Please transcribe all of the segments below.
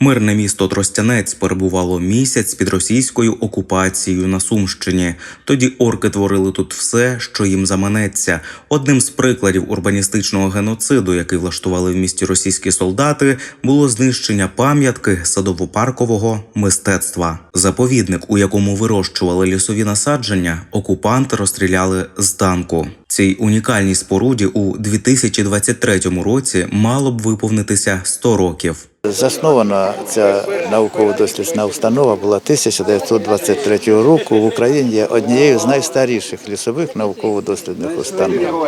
Мирне місто Тростянець перебувало місяць під російською окупацією на Сумщині. Тоді орки творили тут все, що їм заманеться. Одним з прикладів урбаністичного геноциду, який влаштували в місті російські солдати, було знищення пам'ятки садово-паркового мистецтва. Заповідник, у якому вирощували лісові насадження, окупанти розстріляли з танку. Цій унікальній споруді у 2023 році мало б виповнитися 100 років. Заснована ця науково-дослідна установа була 1923 року. В Україні є однією з найстаріших лісових науково-дослідних установ.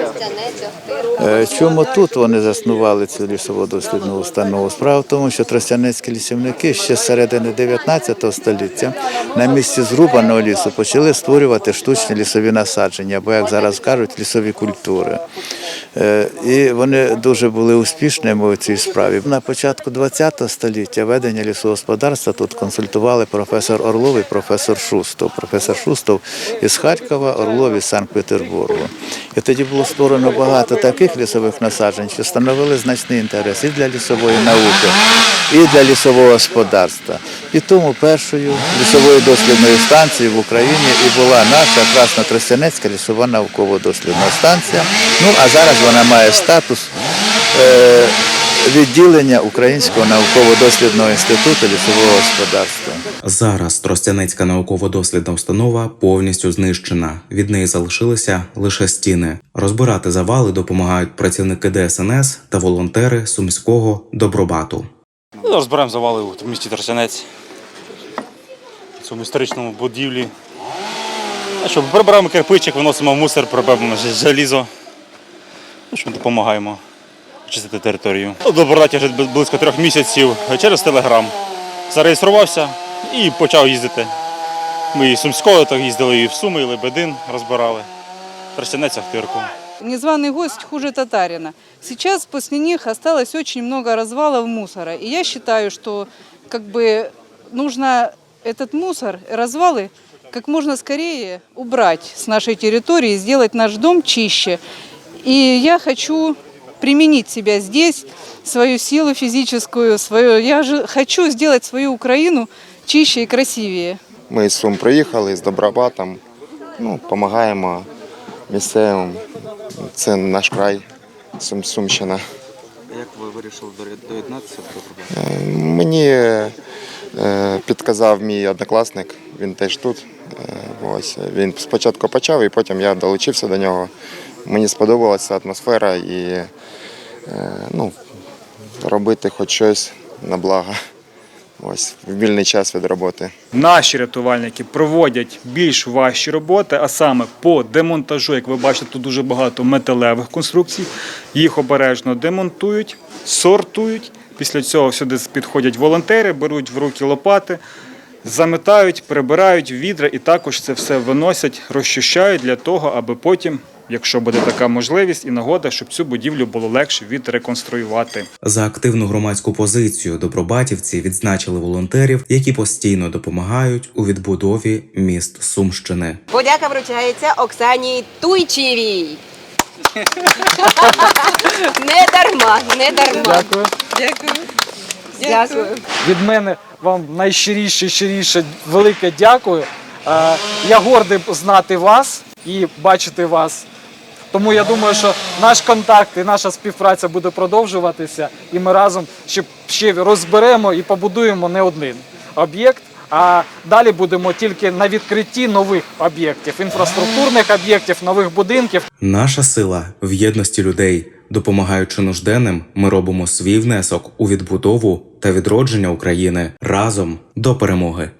Е, Чому тут вони заснували цю лісово-дослідну установу? Справа в тому, що тростянецькі лісівники ще з середини 19 століття на місці зрубаного лісу почали створювати штучні лісові насадження, або, як зараз кажуть, лісові культури. Е, І вони дуже були успішними у цій справі. На початку ХХ століття ведення лісогосподарства тут консультували професор Орлов і професор Шустов. Професор Шустов із Харкова, Орлов із Санкт-Петербургу. І тоді було створено багато таких лісових насаджень, що становили значний інтерес і для лісової науки, і для лісового господарства. І тому першою лісовою дослідною станцією в Україні і була наша Красно-Тростянецька лісова науково-дослідна станція. Ну а зараз вона має статус е, відділення Українського науково-дослідного інституту лісового господарства. Зараз Тростянецька науково-дослідна установа повністю знищена. Від неї залишилися лише стіни. Розбирати завали допомагають працівники ДСНС та волонтери сумського добробату. Ну, Розберемо завали у місті Тростянець, в цьому історичному будівлі. Що, прибираємо кирпичик, виносимо мусор, прибираємо залізо. Ну, що, допомагаємо очистити територію. Ну, До Бородаті вже близько трьох місяців через Телеграм. Зареєструвався і почав їздити. Ми і Сумського так їздили, і в Суми, і Лебедин розбирали. Тростянець, Ахтирку. Незваный гость хуже татарина. Сейчас после них осталось очень много развалов мусора. И я считаю, что как бы нужно этот мусор, развалы как можно скорее убрать с нашей территории, сделать наш дом чище. И я хочу применить себя здесь, свою силу физическую, свою. Я же хочу сделать свою Украину чище и красивее. Ми з Сум приїхали з Добробатом, ну, допомагаємо місцевим. Це наш край, Сум, Сумщина. Як ви вирішили доєднатися до роботи? Е, Мені підказав мій однокласник, він теж тут. Е, Ось, він спочатку почав, і потім я долучився до нього. Мені сподобалася атмосфера і е, ну, робити хоч щось на благо. Ось, в вільний час від роботи. Наші рятувальники проводять більш важчі роботи, а саме по демонтажу, як ви бачите, тут дуже багато металевих конструкцій. Їх обережно демонтують, сортують. Після цього сюди підходять волонтери, беруть в руки лопати, заметають, прибирають відра і також це все виносять, розчищають для того, аби потім, якщо буде така можливість і нагода, щоб цю будівлю було легше відреконструювати. За активну громадську позицію добробатівці відзначили волонтерів, які постійно допомагають у відбудові міст Сумщини. Подяка вручається Оксані Туйчевій. не дарма, не дарма. Дякую. Дякую. Дякую. Від мене вам найщиріше, щиріше велике дякую. Е, Я гордий знати вас і бачити вас. Тому я думаю, що наш контакт і наша співпраця буде продовжуватися, і ми разом ще, ще розберемо і побудуємо не один об'єкт. А далі будемо тільки на відкритті нових об'єктів, інфраструктурних об'єктів, нових будинків. Наша сила в єдності людей. Допомагаючи нужденним, ми робимо свій внесок у відбудову та відродження України разом до перемоги.